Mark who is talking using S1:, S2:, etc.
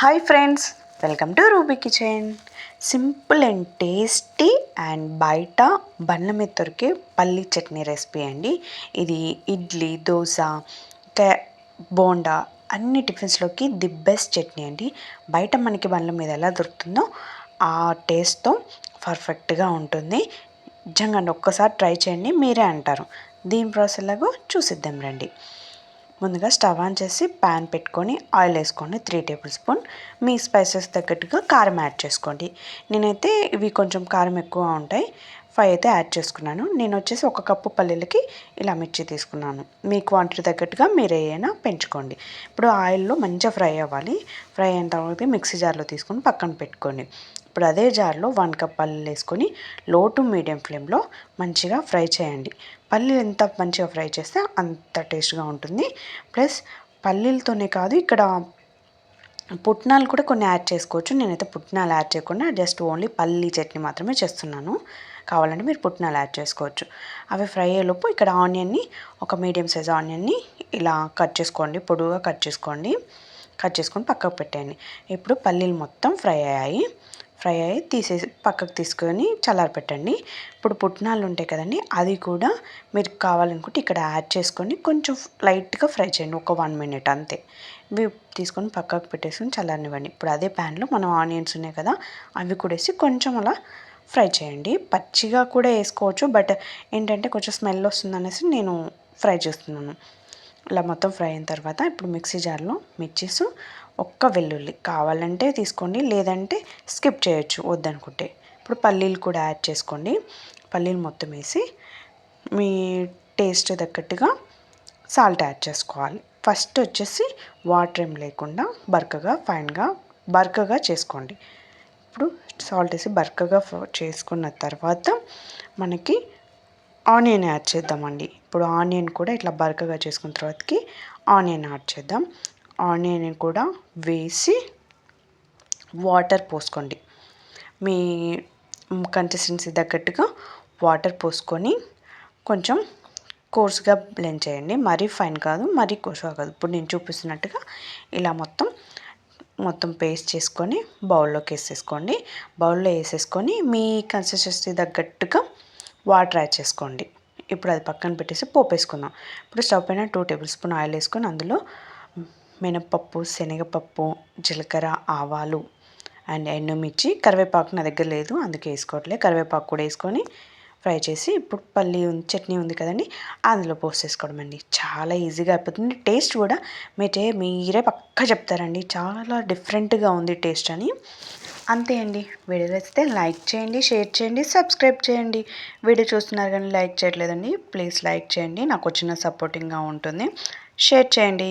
S1: Hi friends welcome to Ruby kitchen simple and tasty and బయట బండ్ల మీద దొరికే పల్లి చట్నీ రెసిపీ అండి ఇది ఇడ్లీ దోశ బోండా అన్ని టిఫిన్స్లోకి ది బెస్ట్ చట్నీ అండి బయట మనకి బండ్ల మీద ఎలా దొరుకుతుందో ఆ టేస్ట్తో పర్ఫెక్ట్గా ఉంటుంది. నిజంగా ఒక్కసారి ట్రై చేయండి మీరే అంటారు. దీని ప్రాసెస్ ఎలాగో చూసిద్దాం రండి. ముందుగా స్టవ్ ఆన్ చేసి ప్యాన్ పెట్టుకొని ఆయిల్ వేసుకోండి. Three tablespoon. మీ స్పైసెస్ తగ్గట్టుగా కారం యాడ్ చేసుకోండి. నేనైతే ఇవి కొంచెం కారం ఎక్కువ ఉంటాయి. ఫైవ్ అయితే యాడ్ చేసుకున్నాను. నేను వచ్చేసి ఒక కప్పు పల్లీలకి ఇలా మిర్చి తీసుకున్నాను. మీ క్వాంటిటీ తగ్గట్టుగా మీరు ఏమైనా పెంచుకోండి. ఇప్పుడు ఆయిల్లో మంచిగా ఫ్రై అవ్వాలి. ఫ్రై అయిన తర్వాత మిక్సీ జార్లో తీసుకొని పక్కన పెట్టుకోండి. ఇప్పుడు అదే జార్లో వన్ కప్ పల్లీలు వేసుకొని లో టు మీడియం ఫ్లేమ్లో మంచిగా ఫ్రై చేయండి. పల్లీలు ఎంత మంచిగా ఫ్రై చేస్తే అంత టేస్ట్గా ఉంటుంది. ప్లస్ పల్లీలతోనే కాదు ఇక్కడ పుట్నాలు కూడా కొన్ని యాడ్ చేసుకోవచ్చు. నేనైతే పుట్నాలు యాడ్ చేయకుండా జస్ట్ ఓన్లీ పల్లీ చట్నీ మాత్రమే చేస్తున్నాను. కావాలంటే మీరు పుట్నాలు యాడ్ చేసుకోవచ్చు. అవి ఫ్రై అయ్యేలోపు ఇక్కడ ఆనియన్ని ఒక మీడియం సైజ్ ఆనియన్ని ఇలా కట్ చేసుకోండి. పొడువుగా కట్ చేసుకోండి. కట్ చేసుకొని పక్కకు పెట్టేయండి. ఇప్పుడు పల్లీలు మొత్తం ఫ్రై అయ్యాయి. ఫ్రై అయ్యి తీసేసి పక్కకు తీసుకొని చల్లారి పెట్టండి. ఇప్పుడు పుట్నాలు ఉంటాయి కదండి అది కూడా మీరు కావాలనుకుంటే ఇక్కడ యాడ్ చేసుకొని కొంచెం లైట్గా ఫ్రై చేయండి ఒక వన్ మినిట్ అంతే. ఇవి తీసుకొని పక్కకు పెట్టేసుకొని చల్లారనివ్వండి. ఇప్పుడు అదే ప్యాన్లో మనం ఆనియన్స్ ఉన్నాయి కదా అవి కూడా వేసి కొంచెం అలా ఫ్రై చేయండి. పచ్చిగా కూడా వేసుకోవచ్చు బట్ ఏంటంటే కొంచెం స్మెల్ వస్తుంది అనేసి నేను ఫ్రై చేస్తున్నాను. ఇలా మొత్తం ఫ్రై అయిన తర్వాత ఇప్పుడు మిక్సీ జార్లో మిర్చీస్ ఒక్క వెల్లుల్లి కావాలంటే తీసుకోండి లేదంటే స్కిప్ చేయొచ్చు వద్దనుకుంటే. ఇప్పుడు పల్లీలు కూడా యాడ్ చేసుకోండి. పల్లీలు మొత్తం వేసి మీ టేస్ట్ తగ్గట్టుగా సాల్ట్ యాడ్ చేసుకోవాలి. ఫస్ట్ వచ్చేసి వాటర్ ఏం లేకుండా బర్కగా ఫైన్గా బర్కగా చేసుకోండి. ఇప్పుడు సాల్ట్ వేసి బర్కగా చేసుకున్న తర్వాత మనకి ఆనియన్ యాడ్ చేద్దామండి. ఇప్పుడు ఆనియన్ కూడా ఇట్లా బరకగా చేసుకున్న తర్వాతకి ఆనియన్ యాడ్ చేద్దాం. ఆనియన్ కూడా వేసి వాటర్ పోసుకోండి. మీ కన్సిస్టెన్సీ తగ్గట్టుగా వాటర్ పోసుకొని కొంచెం కోర్స్గా బ్లెండ్ చేయండి. మరీ ఫైన్ కాదు మరీ కోర్స్గా కాదు. ఇప్పుడు నేను చూపిస్తున్నట్టుగా ఇలా మొత్తం మొత్తం పేస్ట్ చేసుకొని బౌల్లోకి వేసేసుకోండి. బౌల్లో వేసేసుకొని మీ కన్సిస్టెన్సీ తగ్గట్టుగా వాటర్ యాడ్ చేసుకోండి. ఇప్పుడు అది పక్కన పెట్టేసి పోపు వేసుకుందాం ఇప్పుడు స్టవ్ పైన టూ టేబుల్ స్పూన్ ఆయిల్ వేసుకొని అందులో మినపప్పు శనగపప్పు జీలకర్ర ఆవాలు అండ్ ఎండుమిర్చి కరివేపాకు నా దగ్గర లేదు అందుకే వేసుకోవట్లేదు కరివేపాకు కూడా వేసుకొని ఫ్రై చేసి ఇప్పుడు పల్లి చట్నీ ఉంది కదండి అందులో పోసేసుకోవడం అండి. చాలా ఈజీగా అయిపోతుంది. టేస్ట్ కూడా మీరే మీరే పక్క చెప్తారండి. చాలా డిఫరెంట్గా ఉంది టేస్ట్ అని. అంతే అండి. వీడియో నచ్చితే లైక్ చేయండి షేర్ చేయండి సబ్స్క్రైబ్ చేయండి. వీడియో చూస్తున్నారు కానీ లైక్ చేయట్లేదండి. ప్లీజ్ లైక్ చేయండి. నాకు వచ్చిన సపోర్టింగ్గా ఉంటుంది. షేర్ చేయండి.